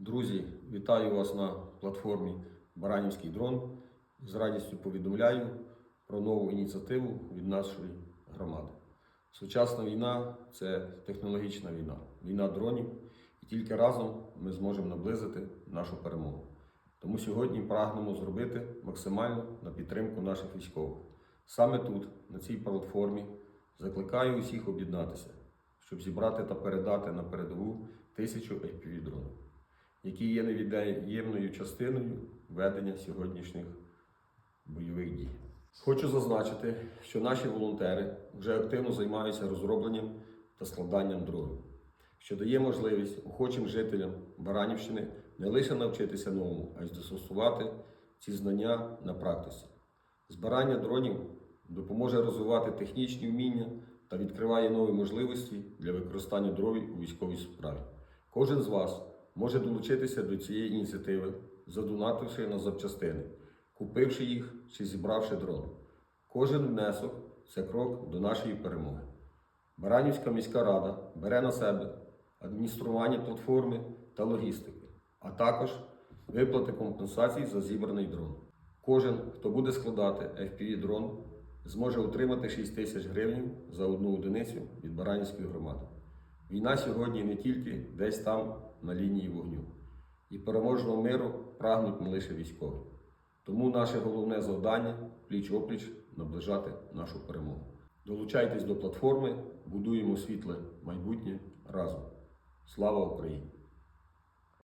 Друзі, вітаю вас на платформі Баранівський дрон. З радістю повідомляю про нову ініціативу від нашої громади. Сучасна війна це технологічна війна, війна дронів, і тільки разом ми зможемо наблизити нашу перемогу. Тому сьогодні прагнемо зробити максимально на підтримку наших військових. Саме тут, на цій платформі, закликаю усіх об'єднатися, щоб зібрати та передати на передову тисячу fpv дронів які є невід'ємною частиною ведення сьогоднішніх бойових дій. Хочу зазначити, що наші волонтери вже активно займаються розробленням та складанням дронів, що дає можливість охочим жителям Баранівщини не лише навчитися новому, а й застосувати ці знання на практиці. Збирання дронів допоможе розвивати технічні вміння та відкриває нові можливості для використання дронів у військовій справі. Кожен з вас може долучитися до цієї ініціативи, задонативши на запчастини, купивши їх чи зібравши дрон. Кожен внесок це крок до нашої перемоги. Баранівська міська рада бере на себе адміністрування платформи та логістики, а також виплати компенсацій за зібраний дрон. Кожен, хто буде складати FPV дрон, зможе отримати 6 тисяч гривень за одну одиницю від Баранівської громади. Війна сьогодні не тільки десь там на лінії вогню. І переможного миру прагнуть не лише військові. Тому наше головне завдання пліч-опліч наближати нашу перемогу. Долучайтесь до платформи, будуємо світле майбутнє разом. Слава Україні!